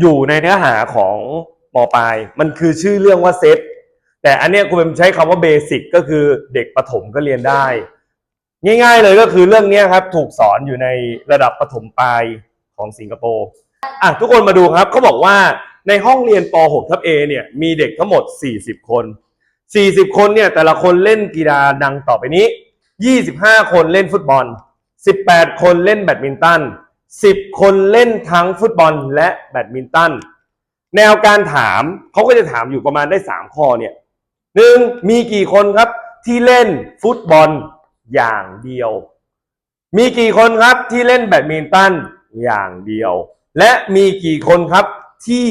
อยู่ในเนื้อหาของมปลาย มันคือชื่อเรื่องว่าเซตแต่อันเนี้ยคุณเป็นใช้คำว่าเบสิกก็คือเด็กประถมก็เรียนได้ ง่ายๆเลยก็คือเรื่องเนี้ยครับถูกสอนอยู่ในระดับประถมปลายของสิงคโปร์อะทุกคนมาดูครับเขาบอกว่าในห้องเรียนป .6 ทับ A เนี่ยมีเด็กทั้งหมด 40 คน 40 คนเนี่ยแต่ละคนเล่นกีฬาดังต่อไปนี้ 25 คนเล่นฟุตบอล 18 คนเล่นแบดมินตัน 10 คนเล่นทั้งฟุตบอลและแบดมินตัน แนวการถามเขาก็จะถามอยู่ประมาณได้ 3 ข้อเนี่ยหนึ่งมีกี่คนครับที่เล่นฟุตบอลอย่างเดียว มีกี่คนครับที่เล่นแบดมินตันอย่างเดียว และมีกี่คนครับที่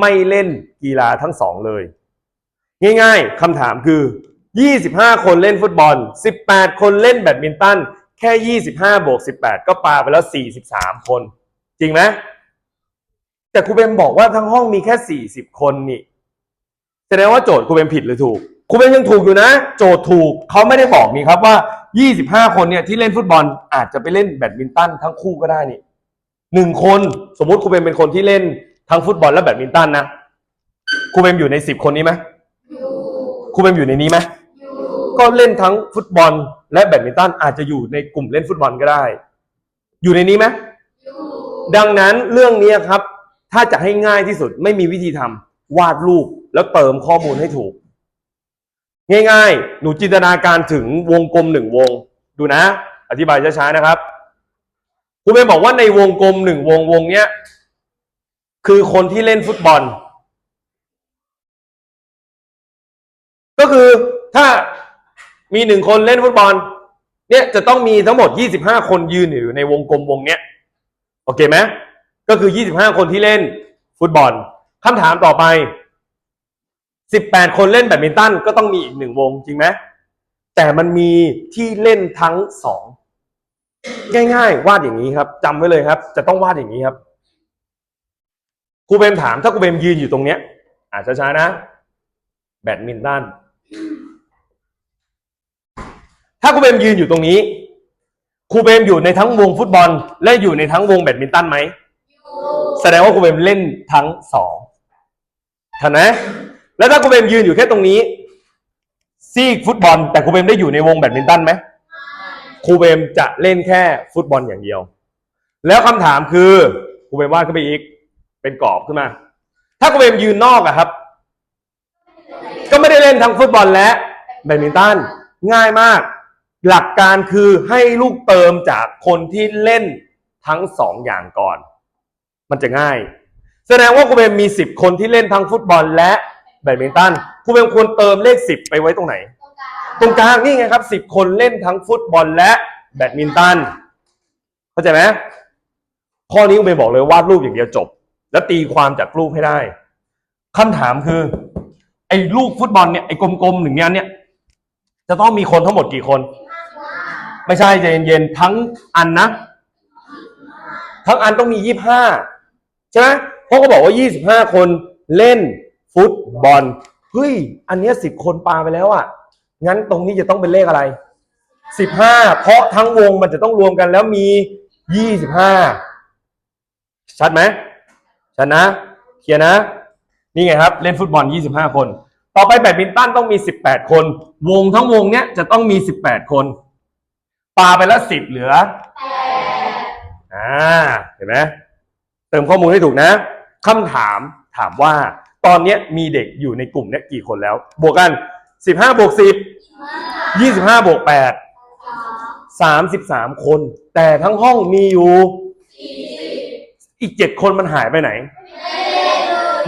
ไม่เล่นกีฬาทั้งสองเลย ง่ายๆคำถามคือ 25 คนเล่นฟุตบอล 18 คนเล่นแบดมินตัน แค่ 25บวก18 ก็ปาไปแล้ว 43 คน จริงไหมแต่ครูเบมบอกว่าทั้งห้องมีแค่ 40 คนนี่แสดงว่าโจทย์ครูเบมผิดหรือถูกครูเบมยังถูกอยู่นะ โจทย์ถูกเขาไม่ได้บอกนี่ครับว่า 25 คนเนี่ยที่เล่นฟุตบอลอาจจะไปเล่นแบดมินตันทั้งคู่ก็ได้นี่หนึ่งคนสมมุติครูเบมเป็นคนที่เล่นทั้งฟุตบอลและแบดมินตันนะครูเบมอยู่ใน 10 คนนี้ไหมครูเบมอยู่ในนี้ไหม ก็เล่นทั้งฟุตบอล และแบดมินตันอาจจะอยู่ในกลุ่มเล่นฟุตบอลก็ได้ อยู่ในนี้ไหมดังนั้นเรื่องนี้ครับ ถ้าจะให้ง่ายที่สุดไม่มีวิธีทำวาดรูปแล้วเติมข้อมูลให้ถูก ง่ายๆ หนูจินตนาการถึงวงกลมหนึ่งวง ดูนะ อธิบายช้าๆนะครับครูเบนบอกว่าในวงกลมหนึ่งวงวงเนี้ย คือคนที่เล่นฟุตบอล ก็คือถ้า มีหนึ่งคนเล่นฟุตบอล เนี่ยจะต้องมีทั้งหมด 25 คนยืนอยู่ในวงกลมวงเนี้ยโอเคไหมก็คือ 25 คนที่เล่นฟุตบอลคำถามต่อไป 18 คนเล่นแบดมินตันก็ต้องมีอีกหนึ่งวงจริงไหมแต่มันมีที่เล่นทั้งสองง่าย ๆ วาดอย่างนี้ครับจำไว้เลยครับ จะต้องวาดอย่างนี้ครับครูเบมถามถ้าครูเบมยืนอยู่ตรงเนี้ยอ่าช้าๆนะ แบดมินตัน ถ้าครูเบมยืนอยู่ตรงนี้ครูเบมอยู่ในทั้งวงฟุตบอล และอยู่ในทั้งวงแบดมินตันไหมแสดงว่าครูเบมเล่นทั้งสองทันไหมแล้วถ้าครูเบมยืนอยู่แค่ตรงนี้ซีกฟุตบอล แต่ครูเบมได้อยู่ในวงแบดมินตันไหมครูเบมจะเล่นแค่ฟุตบอลอย่างเดียว แล้วคำถามคือครูเบมวาดขึ้นไปอีก เป็นกรอบขึ้นมา ถ้าครูเบมยืนนอกอะครับ ก็ไม่ได้เล่นทั้งฟุตบอลและแบดมินตันง่ายมาก หลักการคือให้ลูกเติมจากคนที่เล่นทั้งสองอย่างก่อน มันจะง่าย แสดงว่าครูเบมมีสิบคนที่เล่นทั้งฟุตบอลและแบดมินตันครูเบมควรเติมเลขสิบไปไว้ตรงไหน ตรงกลางนี่ไงครับสิบคนเล่นทั้งฟุตบอลและแบดมินตันเข้าใจไหมข้อนี้ครูเบมบอกเลยวาดรูปอย่างเดียวจบ แล้วตีความจากรูปให้ได้คำถามคือ ไอ้ลูกฟุตบอลเนี่ยไอ้กลมๆหนึ่งเนี้ยเนี่ยจะต้องมีคนทั้งหมดกี่คน ไม่ใช่ใจเย็นๆทั้งอันนะ ทั้งอันต้องมียี่ห้าใช่ไหมเพราะเขาบอกว่ายี่สิบห้าคนเล่นฟุตบอลเฮ้ยอันนี้สิบคนปาไปแล้วอะ งั้นตรงนี้จะต้องเป็นเลขอะไรสิบห้าเพราะทั้งวงมันจะต้องรวมกันแล้วมียี่สิบห้าชัดไหมชัดนะเคลียร์นะ นี่ไงครับ เล่นฟุตบอลยี่สิบห้าคน ต่อไปแบดมินตันต้องมีสิบแปดคน วงทั้งวงเนี้ยจะต้องมีสิบแปดคน ปาไปล้วสิบเหลืออ่าเห็นไหมเติมข้อมูลให้ถูกนะคำถามถามว่าตอนเนี้มีเด็กอยู่ในกลุ่มนี้กี่คนแล้ว บวกกันสิบห้าบวกสิบยี่สิบห้าบวกแปดสามสิบสามคน แต่ทั้งห้องมีอยู่อีกเจ็ดคนมันหายไปไหน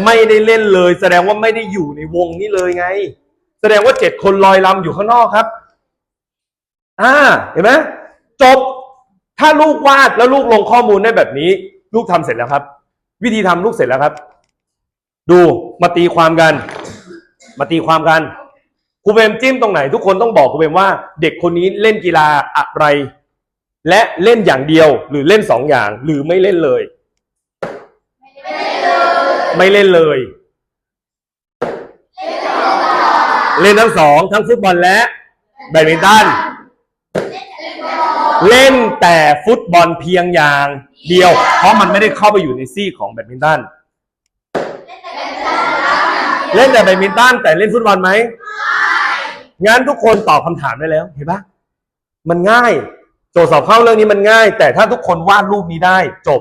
ไม่ได้เล่นเลย แสดงว่าไม่ได้อยู่ในวงนี้เลยไง แสดงว่าเจ็ดคนลอยลำอยู่ข้างนอกครับ อ่าเห็นไหมจบถ้าลูกวาดแล้วลูกลงข้อมูลได้แบบนี้ ลูกทำเสร็จแล้วครับ วิธีทำลูกเสร็จแล้วครับ ดูมาตีความกัน มาตีความกันครูเบมจิ้มตรงไหน ทุกคนต้องบอกครูเบมว่า เด็กคนนี้เล่นกีฬาอะไร และเล่นอย่างเดียวหรือเล่นสองอย่าง หรือไม่เล่นเลย ไม่เล่นเลย เล่นทั้งสองทั้งฟุตบอลและแบดมินตัน เล่นแต่ฟุตบอลเพียงอย่างเดียว เพราะมันไม่ได้เข้าไปอยู่ในซี่ของแบดมินตันเล่นแต่แบดมินตันแต่เล่นฟุตบอลไหมงั้นทุกคนตอบคำถามได้แล้ว เห็นปะมันง่าย โจทย์สอบเข้าเรื่องนี้มันง่าย แต่ถ้าทุกคนวาดรูปนี้ได้จบ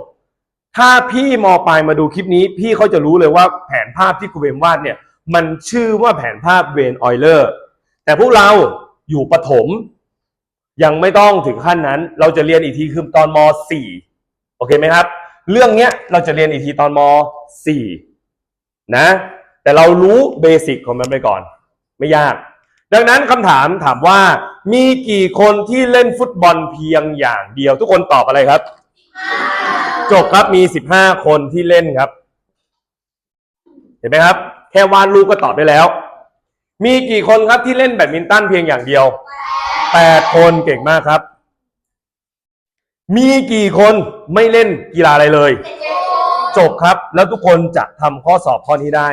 ถ้าพี่มปลายมาดูคลิปนี้ พี่เขาจะรู้เลยว่าแผนภาพที่ครูเวมวาดเนี่ย มันชื่อว่าแผนภาพเวนออยเลอร์แต่พวกเราอยู่ประถม ยังไม่ต้องถึงขั้นนั้น เราจะเรียนอีกทีคือตอนม .4 โอเคไหมครับ เรื่องเนี้ยเราจะเรียนอีกทีตอนม .4 นะ แต่เรารู้เบสิกของมันไปก่อน ไม่ยาก ดังนั้นคำถามถามว่า มีกี่คนที่เล่นฟุตบอลเพียงอย่างเดียว ทุกคนตอบอะไรครับ จบครับมี 15 คนที่เล่นครับ เห็นไหมครับ แค่วาดรูปก็ตอบได้แล้ว มีกี่คนครับที่เล่นแบดมินตันเพียงอย่างเดียว 8คนเก่งมากครับ มีกี่คนไม่เล่นกีฬาอะไรเลย จบครับ แล้วทุกคนจะทำข้อสอบข้อนี้ได้